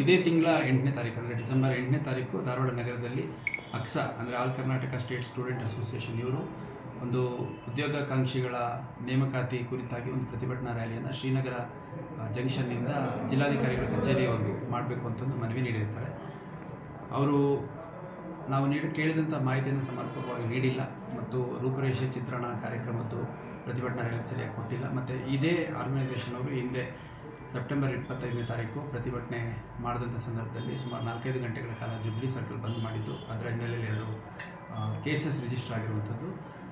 ಇದೇ ತಿಂಗಳ ಎಂಟನೇ ತಾರೀಕು, ಅಂದರೆ ಡಿಸೆಂಬರ್ ಎಂಟನೇ ತಾರೀಕು ಧಾರವಾಡ ನಗರದಲ್ಲಿ ಅಕ್ಸಾ, ಅಂದರೆ all Karnataka state student association ಇವರು ಒಂದು ಉದ್ಯೋಗಾಕಾಂಕ್ಷಿಗಳ ನೇಮಕಾತಿ ಕುರಿತಾಗಿ ಒಂದು ಪ್ರತಿಭಟನಾ ರ್ಯಾಲಿಯನ್ನು ಶ್ರೀನಗರ ಜಂಕ್ಷನ್ನಿಂದ ಜಿಲ್ಲಾಧಿಕಾರಿಗಳ ಕಚೇರಿಯವರೆಗೂ ಮಾಡಬೇಕು ಅಂತಂದು ಮನವಿ ನೀಡಿರ್ತಾರೆ. ಅವರು ನಾವು ನೀಡಿ ಕೇಳಿದಂಥ ಮಾಹಿತಿಯನ್ನು ಸಮರ್ಪಕವಾಗಿ ನೀಡಿಲ್ಲ ಮತ್ತು ರೂಪುರೇಷೆ ಚಿತ್ರಣ ಕಾರ್ಯಕ್ರಮದ್ದು ಪ್ರತಿಭಟನಾ ರ್ಯಾಲಿ ಸರಿಯಾಗಿ ಕೊಟ್ಟಿಲ್ಲ. ಮತ್ತು ಇದೇ ಆರ್ಗನೈಸೇಷನ್ ಅವರು ಹಿಂದೆ ಸೆಪ್ಟೆಂಬರ್ ಇಪ್ಪತ್ತೈದನೇ ತಾರೀಕು ಪ್ರತಿಭಟನೆ ಮಾಡಿದಂಥ ಸಂದರ್ಭದಲ್ಲಿ ಸುಮಾರು ನಾಲ್ಕೈದು ಗಂಟೆಗಳ ಕಾಲ ಜುಬ್ಲಿ ಸರ್ಕಲ್ ಬಂದ್ ಮಾಡಿದ್ದು. ಅದರ ಹಿನ್ನೆಲೆಯಲ್ಲಿ ಎರಡು ಕೇಸಸ್ ರಿಜಿಸ್ಟರ್ ಆಗಿರುವಂಥದ್ದು.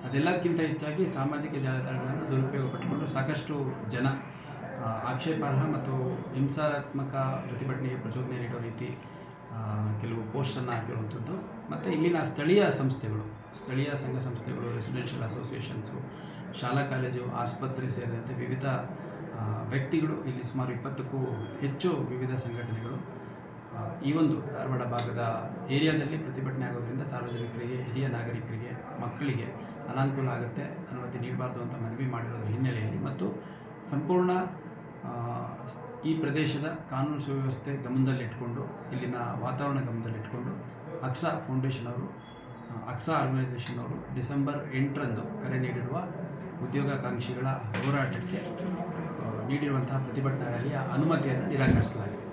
ಅದೆಲ್ಲಕ್ಕಿಂತ ಹೆಚ್ಚಾಗಿ ಸಾಮಾಜಿಕ ಜಾಲತಾಣಗಳನ್ನು ದುರುಪಯೋಗ ಪಟ್ಟುಕೊಂಡು ಸಾಕಷ್ಟು ಜನ ಆಕ್ಷೇಪಾರ್ಹ ಮತ್ತು ಹಿಂಸಾತ್ಮಕ ಪ್ರತಿಭಟನೆಗೆ ಪ್ರಚೋದನೆ ನೀಡೋ ರೀತಿ ಕೆಲವು ಪೋಸ್ಟನ್ನು ಹಾಕಿರುವಂಥದ್ದು. ಮತ್ತು ಇಲ್ಲಿನ ಸ್ಥಳೀಯ ಸಂಸ್ಥೆಗಳು, ಸ್ಥಳೀಯ ಸಂಘ ಸಂಸ್ಥೆಗಳು ರೆಸಿಡೆನ್ಷಿಯಲ್ ಅಸೋಸಿಯೇಷನ್ಸು ಶಾಲಾ, ಕಾಲೇಜು, ಆಸ್ಪತ್ರೆ ಸೇರಿದಂತೆ ವಿವಿಧ ವ್ಯಕ್ತಿಗಳು, ಇಲ್ಲಿ ಸುಮಾರು ಇಪ್ಪತ್ತಕ್ಕೂ ಹೆಚ್ಚು ವಿವಿಧ ಸಂಘಟನೆಗಳು ಈ ಒಂದು ಧಾರವಾಡ ಭಾಗದ ಏರಿಯಾದಲ್ಲಿ ಪ್ರತಿಭಟನೆ ಆಗೋದ್ರಿಂದ ಸಾರ್ವಜನಿಕರಿಗೆ, ಹಿರಿಯ ನಾಗರಿಕರಿಗೆ, ಮಕ್ಕಳಿಗೆ ಅನಾನುಕೂಲ ಆಗುತ್ತೆ. ಅನುಮತಿ ನೀಡಬಾರ್ದು ಅಂತ ಮನವಿ ಮಾಡಿರೋದ್ರ ಹಿನ್ನೆಲೆಯಲ್ಲಿ. ಮತ್ತು ಸಂಪೂರ್ಣ ಈ ಪ್ರದೇಶದ ಕಾನೂನು ಸುವ್ಯವಸ್ಥೆ ಗಮನದಲ್ಲಿಟ್ಕೊಂಡು, ಇಲ್ಲಿನ ವಾತಾವರಣ ಗಮನದಲ್ಲಿಟ್ಕೊಂಡು, ಅಕ್ಸಾ ಫೌಂಡೇಶನ್ ಅವರು ಅಕ್ಸಾ ಆರ್ಗನೈಸೇಷನ್ ಅವರು ಡಿಸೆಂಬರ್ ಎಂಟರಂದು ಕರೆ ನೀಡಿರುವ ಉದ್ಯೋಗಾಕಾಂಕ್ಷಿಗಳ ಹೋರಾಟಕ್ಕೆ ನೀಡಿರುವಂತಹ ಪ್ರತಿಭಟನಾ ರ್ಯಾಲಿಯ ಅನುಮತಿಯನ್ನು ನಿರಾಕರಿಸಲಾಗಿದೆ.